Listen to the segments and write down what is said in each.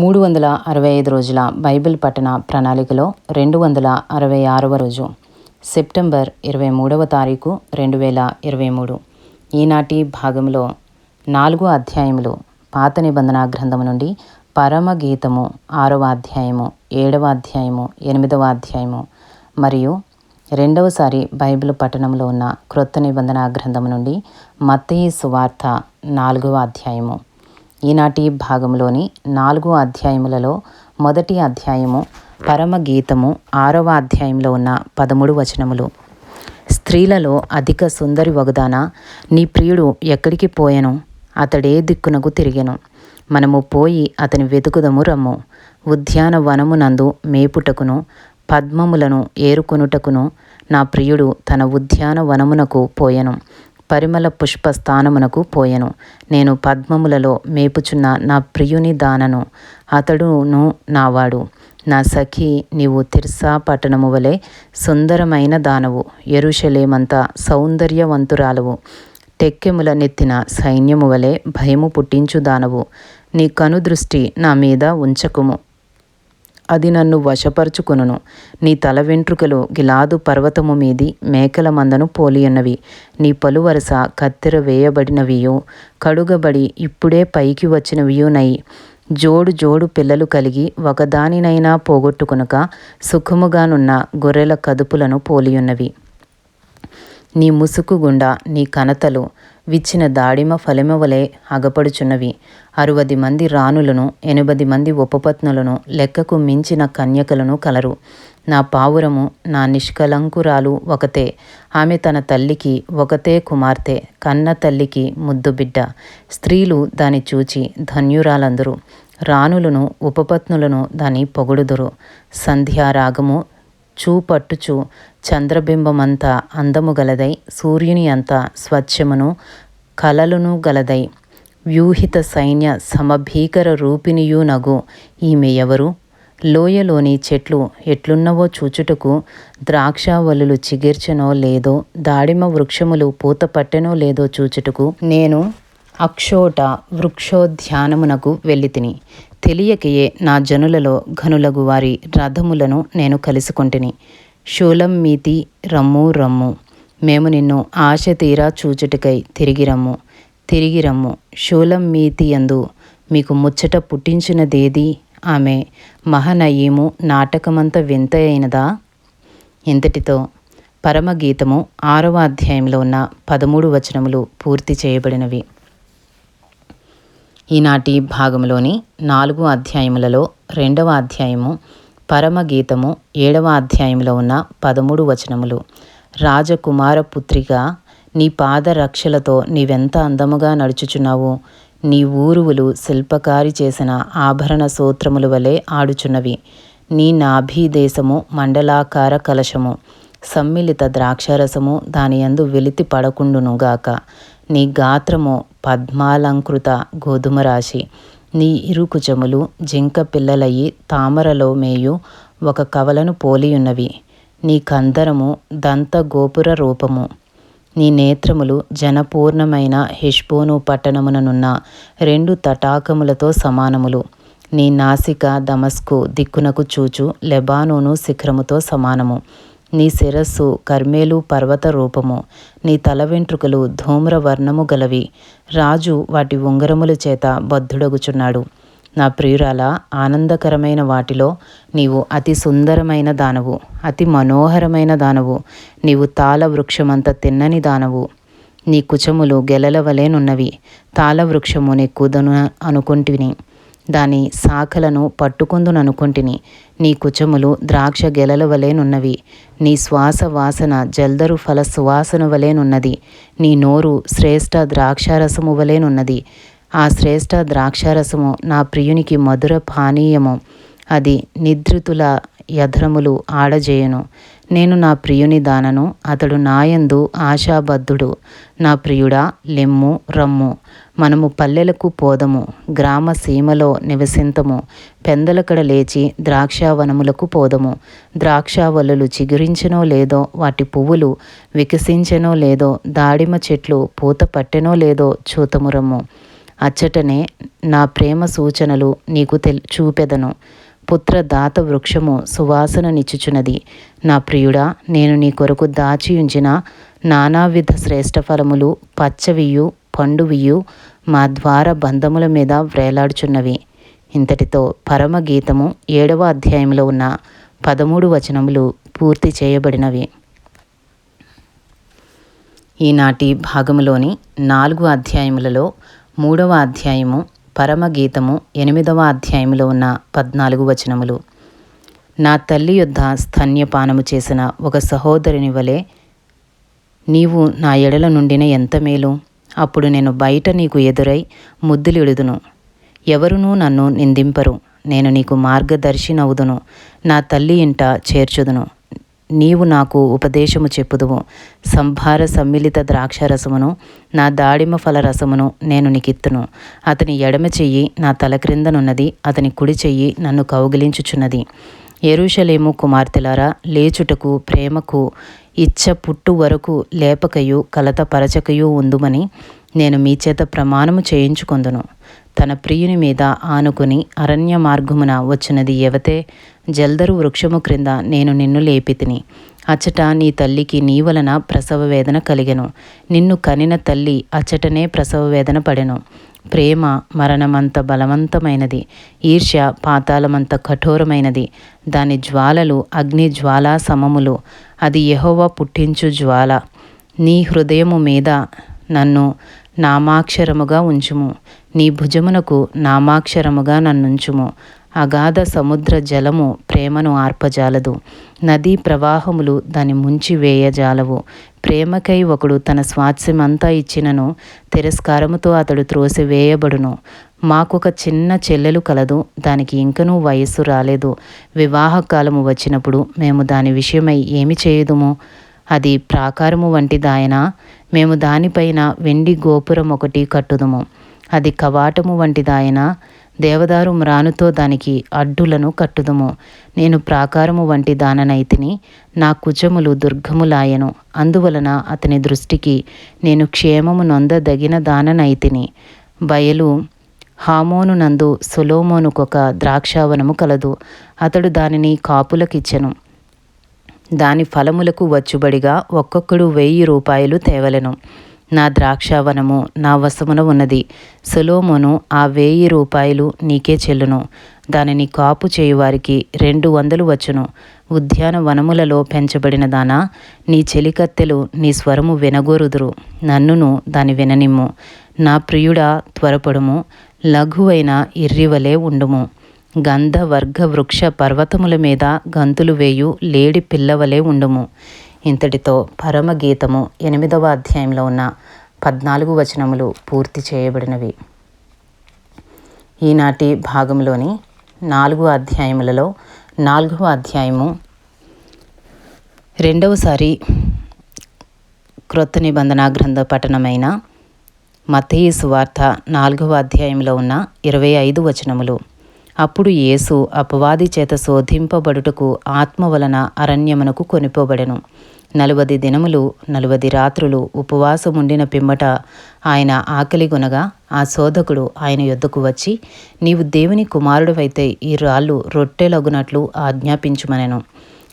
మూడు వందల అరవై ఐదు రోజుల బైబిల్ పఠన ప్రణాళికలో రెండు వందల అరవై ఆరవ రోజు సెప్టెంబర్ ఇరవై మూడవ తారీఖు రెండు వేల ఇరవై మూడు. ఈనాటి భాగంలో నాలుగో అధ్యాయములు పాత నిబంధన గ్రంథము నుండి పరమ గీతము ఆరవ అధ్యాయము ఏడవ అధ్యాయము ఎనిమిదవ అధ్యాయము మరియు రెండవసారి బైబిల్ పట్టణంలో ఉన్న క్రొత్త నిబంధన గ్రంథము నుండి మత్తయి సువార్త నాలుగవ అధ్యాయము. ఈనాటి భాగంలోని నాలుగు అధ్యాయములలో మొదటి అధ్యాయము పరమ గీతము ఆరవ అధ్యాయంలో ఉన్న పదమూడు వచనములు. స్త్రీలలో అధిక సుందరి వగదాన నీ ప్రియుడు ఎక్కడికి పోయెను? అతడే దిక్కునకు తిరిగెను. మనము పోయి అతని వెతుకుదము రమ్ము. ఉద్యానవనమునందు మేపుటకును పద్మములను ఏరుకొనుటకును నా ప్రియుడు తన ఉద్యానవనమునకు పోయెను. పరిమళ పుష్ప స్థానమునకు పోయెను. నేను పద్మములలో మేపుచున్న నా ప్రియుని దానను అతడును నావాడు. నా సఖి నీవు తిర్సా పట్టణము వలె సుందరమైన దానవు. ఎరుషలేమంతా సౌందర్యవంతురాలవు. టెక్కెముల నెత్తిన సైన్యము వలె భయము పుట్టించు దానవు. నీ కనుదృష్టి నా మీద ఉంచకుము. అది నన్ను వశపరుచుకును నీ తల వెంట్రుకలు గిలాదు పర్వతము మీది మేకల మందను పోలియున్నవి నీ పలువరస కత్తెర వేయబడినవియో కడుగబడి ఇప్పుడే పైకి వచ్చినవియోనై జోడు జోడు పిల్లలు కలిగి ఒకదానినైనా పోగొట్టుకునక సుఖముగానున్న గొర్రెల కదుపులను పోలియున్నవి. నీ ముసుకు గుండా నీ కనతలు విచ్చిన దాడిమ ఫలమవలే అగపడుచున్నవి. అరవది మంది రాణులను ఎనిమిది మంది ఉపపత్నులను లెక్కకు మించిన కన్యకలను కలరు. నా పావురము నా నిష్కలంకురాలు ఒకతే. ఆమె తన తల్లికి ఒకతే కుమార్తె కన్న తల్లికి ముద్దు బిడ్డ. స్త్రీలు దాని చూచి ధన్యురాలందరూ. రాణులను ఉపపత్నులను దాని పొగుడుదురు. సంధ్యారాగము చూపట్టుచు చంద్రబింబమంతా అందము గలదై సూర్యుని అంత స్వచ్ఛమును కలలును గలదై. వ్యూహిత సైన్య సమభీకర రూపిణియు నగు. ఈమె ఎవరు? లోయలోని చెట్లు ఎట్లున్నవో చూచుటకు ద్రాక్షావలులు చిగిర్చనో లేదో దాడిమ వృక్షములు పూత పట్టెనో లేదో చూచుటకు నేను అక్షోట వృక్షోద్యానమునకు వెళ్ళితిని. తెలియకయే నా జనులలో ఘనులగు వారి రథములను నేను కలుసుకొంటిని. శూలం మీతి రమ్ము రమ్ము. మేము నిన్ను ఆశ తీరా చూచుటకై తిరిగి రమ్ము తిరిగి రమ్ము శూలం మీతియందు మీకు ముచ్చట పుట్టించినదేది? ఆమె మహనయీము నాటకమంత వింత అయినదా ఇంతటితో పరమగీతము ఆరవ అధ్యాయంలో ఉన్న పదమూడు వచనములు పూర్తి చేయబడినవి. ఈనాటి భాగంలోని నాలుగు అధ్యాయములలో రెండవ అధ్యాయము పరమగీతము ఏడవ అధ్యాయంలో ఉన్న పదమూడు వచనములు. రాజకుమారపుత్రిగా నీ పాదరక్షలతో నీవెంత అందముగా నడుచుచున్నావు? నీ ఊరువులు శిల్పకారి చేసిన ఆభరణ సూత్రముల వలె ఆడుచున్నవి. నీ నాభీదేశము మండలాకార కలశము. సమ్మిళిత ద్రాక్షరసము దాని యందు వెలితి పడకుండునుగాక నీ గాత్రము పద్మాలంకృత గోధుమ రాశి. నీ ఇరుకుచములు జింక పిల్లలయ్యి తామరలో మేయు ఒక కవలను పోలియున్నవి. నీ కందరము దంత గోపుర రూపము. నీ నేత్రములు జనపూర్ణమైన హెష్బోను పట్టణముననున్న రెండు తటాకములతో సమానములు. నీ నాసిక దమస్కు దిక్కునకు చూచు లెబానోను శిఖరముతో సమానము. నీ శిరస్సు కర్మేలు పర్వత రూపము. నీ తల వెంట్రుకలు ధూమ్రవర్ణము గలవి. రాజు వాటి ఉంగరముల చేత బద్ధుడగుచున్నాడు. నా ప్రియురాల ఆనందకరమైన వాటిలో నీవు అతి సుందరమైన దానవు అతి మనోహరమైన దానవు నీవు తాళ వృక్షమంత తిన్నని దానవు. నీ కుచములు గెలల వలెనున్నవి తాళ వృక్షము నెక్కుదను అనుకుంటుని. దాని శాఖలను పట్టుకుందుననుకుంటుని నీ కుచములు ద్రాక్ష గెలల వలెనున్నవి నీ శ్వాస వాసన జల్దరు ఫల సువాసన వలెనున్నది నీ నోరు శ్రేష్ఠ ద్రాక్షారసము వలెనున్నది ఆ శ్రేష్ఠ ద్రాక్షారసము నా ప్రియునికి మధుర పానీయము. అది నిద్రితుల యధ్రములు ఆడజేయను. నేను నా ప్రియుని దానను అతడు నాయందు ఆశాబద్ధుడు. నా ప్రియుడా లెమ్ము రమ్ము. మనము పల్లెలకు పోదము గ్రామ సీమలో నివసింతము. పెందలకడ లేచి ద్రాక్షావనములకు పోదము. ద్రాక్షావల్లులు చిగురించెనో లేదో వాటి పువ్వులు వికసించెనో లేదో దాడిమ చెట్లు పూత పట్టెనో లేదో చూతమురమ్ము అచ్చటనే నా ప్రేమ సూచనలు నీకు తెల్ చూపెదను. పుత్రదాత వృక్షము సువాసన నిచ్చుచున్నది. నా ప్రియుడా నేను నీ కొరకు దాచి ఉంచిన నానావిధ శ్రేష్ఠ ఫలములు పచ్చవియు పండువియు మా ద్వార బంధముల మీద వ్రేలాడుచున్నవి ఇంతటితో పరమగీతము ఏడవ అధ్యాయంలో ఉన్న పదమూడు వచనములు పూర్తి చేయబడినవి. ఈనాటి భాగములోని నాలుగు అధ్యాయములలో మూడవ అధ్యాయము పరమగీతము ఎనిమిదవ అధ్యాయములో ఉన్న పద్నాలుగు వచనములు. నా తల్లి యొద్ద స్తన్యపానము చేసిన ఒక సహోదరుని వలె నీవు నా ఎడల నుండిన ఎంత మేలు? అప్పుడు నేను బయట నీకు ఎదురై ముద్దులిడుదును. ఎవరునూ నన్ను నిందింపరు. నేను నీకు మార్గదర్శినవుదును. నా తల్లి ఇంట చేర్చుదును. నీవు నాకు ఉపదేశము చెప్పుదువు. సంభార సమ్మిళిత ద్రాక్షరసమును నా దాడిమ ఫల రసమును నేను నీకిత్తును. అతని ఎడమ చెయ్యి నా తల క్రిందనున్నది అతని కుడి చెయ్యి నన్ను కౌగిలించుచున్నది. ఎరుషలేము కుమార్తెలారా లేచుటకు ప్రేమకు ఇచ్చ పుట్టు వరకు లేపకయు కలత పరచకయు ఉందుమని నేను మీ చేత ప్రమాణము చేయించుకొందును. తన ప్రియుని మీద ఆనుకుని అరణ్య మార్గమున వచ్చినది ఎవతే? జల్దరు వృక్షము క్రింద నేను నిన్ను లేపితిని. అచ్చట నీ తల్లికి నీ వలన ప్రసవ వేదన కలిగెను. నిన్ను కనిన తల్లి అచ్చటనే ప్రసవ వేదన పడెను. ప్రేమ మరణమంత బలవంతమైనది. ఈర్ష్య పాతాళమంత కఠోరమైనది. దాని జ్వాలలు అగ్ని జ్వాలా సమములు. అది యహోవ పుట్టించు జ్వాల. నీ హృదయము మీద నన్ను నామాక్షరముగా ఉంచుము. నీ భుజమునకు నామాక్షరముగా నన్నుంచుము. అగాధ సముద్ర జలము ప్రేమను ఆర్పజాలదు. నదీ ప్రవాహములు దాని ముంచి వేయజాలవు. ప్రేమకై ఒకడు తన స్వాస్యమంతా ఇచ్చినను తిరస్కారముతో అతడు త్రోసివేయబడును. మాకొక చిన్న చెల్లెలు కలదు దానికి ఇంకనూ వయస్సు రాలేదు. వివాహకాలము వచ్చినప్పుడు మేము దాని విషయమై ఏమి చేయదుము? అది ప్రాకారము వంటిదాయన మేము దానిపైన వెండి గోపురం ఒకటి కట్టుదుము. అది కవాటము వంటిదాయన దేవదారు మ్రానుతో దానికి అడ్డులను కట్టుదుము. నేను ప్రాకారము వంటి దాననైతిని నా కుచములు దుర్గములాయను. అందువలన అతని దృష్టికి నేను క్షేమము నొందదగిన దాననైతిని. బయలు హామోను నందు సొలోమోనుకొక ద్రాక్షావనము కలదు. అతడు దానిని కాపులకిచ్చెను. దాని ఫలములకు వచ్చుబడిగా ఒక్కొక్కడు వెయ్యి రూపాయలు తేవలెను. నా ద్రాక్షావనము నా వశమున ఉన్నది. సులోమును ఆ వెయ్యి రూపాయలు నీకే చెల్లును. దానిని కాపు చేయువారికి రెండు వందలు వచ్చును. ఉద్యానవనములలో పెంచబడిన దానా నీ చెలికత్తెలు నీ స్వరము వినగోరుదురు. నన్నును దాని విననిమ్ము. నా ప్రియుడా త్వరపడుము. లఘువైన ఇర్రివలే ఉండుము. గంధవర్గ వృక్ష పర్వతముల మీద గంతులు వేయు లేడి పిల్లవలే ఉండుము. ఇంతటితో పరమగీతము ఎనిమిదవ అధ్యాయంలో ఉన్న పద్నాలుగు వచనములు పూర్తి చేయబడినవి. ఈనాటి భాగంలోని నాలుగు అధ్యాయములలో నాలుగవ అధ్యాయము రెండవసారి క్రొత్త నిబంధన గ్రంథ పఠనమైన మతయి సువార్త నాలుగవ అధ్యాయంలో ఉన్న ఇరవై ఐదు వచనములు. అప్పుడు యేసు అపవాది చేత శోధింపబడుటకు ఆత్మ వలన అరణ్యమునకు కొనిపోబడెను. నలువది దినములు నలువది రాత్రులు ఉపవాసముండిన పిమ్మట ఆయన ఆకలిగొనగా ఆ శోధకుడు ఆయన యొద్దకు వచ్చి నీవు దేవుని కుమారుడువైతే ఈ రాళ్ళు రొట్టెలగునట్లు ఆజ్ఞాపించుమనెను.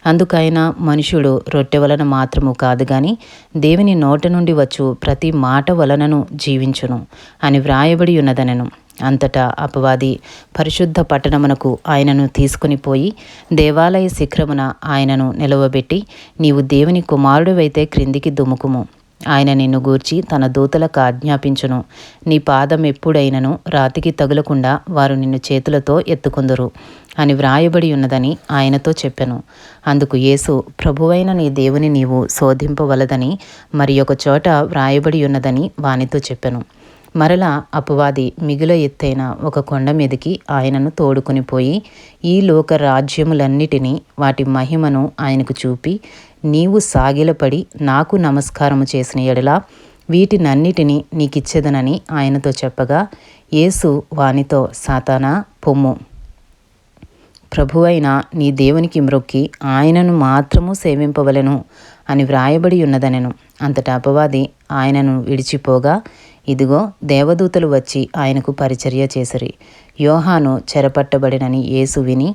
అందుకైన మనుషుడు రొట్టె వలన మాత్రము కాదు గాని దేవుని నోట నుండి వచ్చు ప్రతి మాట వలనను జీవించును అని వ్రాయబడి ఉన్నదనెను. అంతటా అపవాది పరిశుద్ధ పట్టణమునకు ఆయనను తీసుకుని పోయి దేవాలయ శిఖరమున ఆయనను నిలవబెట్టి నీవు దేవుని కుమారుడివైతే క్రిందికి దుముకుము ఆయన నిన్ను గూర్చి తన దూతలకు ఆజ్ఞాపించును. నీ పాదం ఎప్పుడైనను రాతికి తగులకుండా వారు నిన్ను చేతులతో ఎత్తుకుందరు అని వ్రాయబడి ఉన్నదని ఆయనతో చెప్పెను. అందుకు యేసు ప్రభువైన నీ దేవుని నీవు శోధింపవలదని మరి ఒక చోట వ్రాయబడి ఉన్నదని వానితో చెప్పెను. మరలా అపవాది మిగుల ఎత్తైన ఒక కొండ మీదకి ఆయనను తోడుకుని పోయి ఈ లోక రాజ్యములన్నిటినీ వాటి మహిమను ఆయనకు చూపి నీవు సాగిలపడి నాకు నమస్కారము చేసిన ఎడల వీటినన్నిటినీ నీకిచ్చేదనని ఆయనతో చెప్పగా యేసు వానితో సాతానా పొమ్ము. ప్రభువైన నీ దేవునికి మ్రొక్కి ఆయనను మాత్రము సేవింపవలెను అని వ్రాయబడి ఉన్నదనెను. అంతటా అపవాది ఆయనను విడిచిపోగా ఇదిగో దేవదూతలు వచ్చి ఆయనకు పరిచర్య చేసిరి. యోహాను చెరపట్టబడినని యేసు విని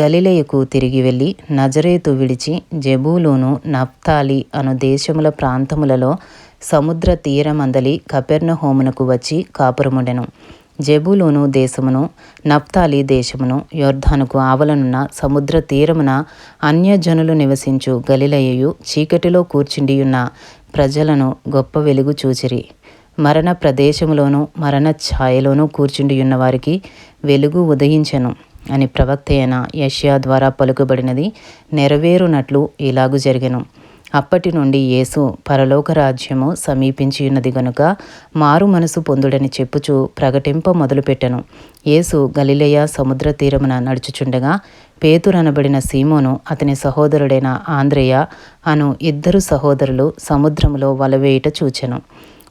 గలిలయకు తిరిగి వెళ్ళి నజరేతు విడిచి జబూలును నప్తాలి అను దేశముల ప్రాంతములలో సముద్ర తీరమందలి కపెర్ణహోమునకు వచ్చి కాపురముండెను. జబులును దేశమును నప్తాలి దేశమును యోర్ధానుకు ఆవలనున్న సముద్ర తీరమున అన్యజనులు నివసించు గలిలయయు చీకటిలో కూర్చుండియున్న ప్రజలను గొప్ప వెలుగు చూచిరి. మరణ ప్రదేశంలోనూ మరణ ఛాయలోనూ కూర్చుండియున్న వారికి వెలుగు ఉదయించెను అని ప్రవక్త అయిన యష్యా ద్వారా పలుకబడినది నెరవేరునట్లు ఇలాగు జరిగెను. అప్పటి నుండి యేసు పరలోక రాజ్యము సమీపించి ఉన్నది గనుక మారు మనసు పొందుడని చెప్పుచు ప్రకటింప మొదలుపెట్టెను. యేసు గలిలయ సముద్ర తీరమున నడుచుచుండగా పేతురనబడిన సీమోను అతని సహోదరుడైన ఆంధ్రేయ అను ఇద్దరు సహోదరులు సముద్రములో వలవేయుట చూచెను.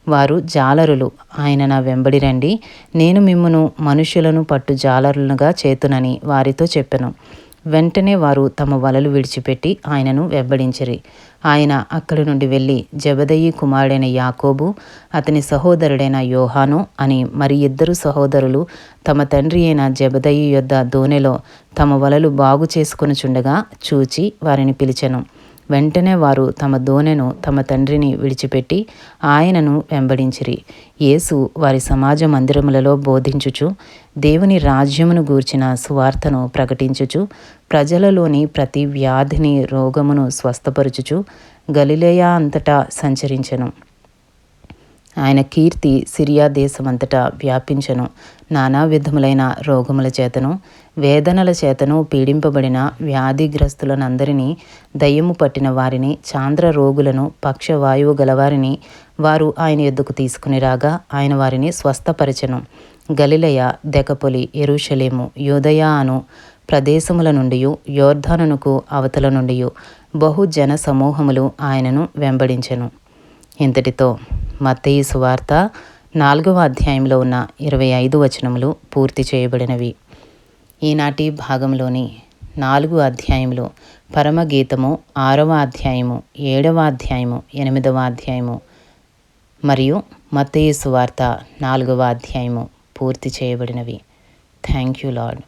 వారు జాలరులు. ఆయన నా వెంబడి రండి. నేను మిమ్మును మనుషులను పట్టు జాలరులుగా చేతునని వారితో చెప్పెను. వెంటనే వారు తమ వలలు విడిచిపెట్టి ఆయనను వెంబడించిరి. ఆయన అక్కడి నుండి వెళ్ళి జబదయి కుమారుడైన యాకోబు అతని సహోదరుడైన యోహాను అని మరి ఇద్దరు సహోదరులు తమ తండ్రి అయిన జబదయి యొద్ద దోనెలో తమ వలలు బాగు చేసుకుని చుండగా చూచి వారిని పిలిచెను. వెంటనే వారు తమ దోనెను తమ తండ్రిని విడిచిపెట్టి ఆయనను వెంబడించిరి. యేసు వారి సమాజ మందిరములలో బోధించుచు దేవుని రాజ్యమును గూర్చిన సువార్తను ప్రకటించుచు ప్రజలలోని ప్రతి వ్యాధిని రోగమును స్వస్థపరుచుచు గలిలేయా అంతటా సంచరించెను. ఆయన కీర్తి సిరియా దేశమంతటా వ్యాపించను. నానా విధములైన రోగముల చేతను వేదనల చేతను పీడింపబడిన వ్యాధిగ్రస్తులనందరినీ దయ్యము పట్టిన వారిని చాంద్ర రోగులను పక్షవాయువు గలవారిని వారు ఆయన ఎద్దుకు తీసుకుని రాగా ఆయన వారిని స్వస్థపరచను. గలిలయ దెకపొలి ఎరుషలేము యోదయ అను ప్రదేశముల నుండి యోర్ధానునకు అవతల నుండి బహుజన సమూహములు ఆయనను వెంబడించెను. ఇంతటితో మత్తయి సువార్త నాలుగవ అధ్యాయంలో ఉన్న ఇరవై ఐదు వచనములు పూర్తి చేయబడినవి. ఈనాటి భాగంలోని నాలుగు అధ్యాయములు పరమగీతము ఆరవ అధ్యాయము ఏడవ అధ్యాయము ఎనిమిదవ అధ్యాయము మరియు మత్తయి సువార్త నాలుగవ అధ్యాయము పూర్తి చేయబడినవి. Thank you lord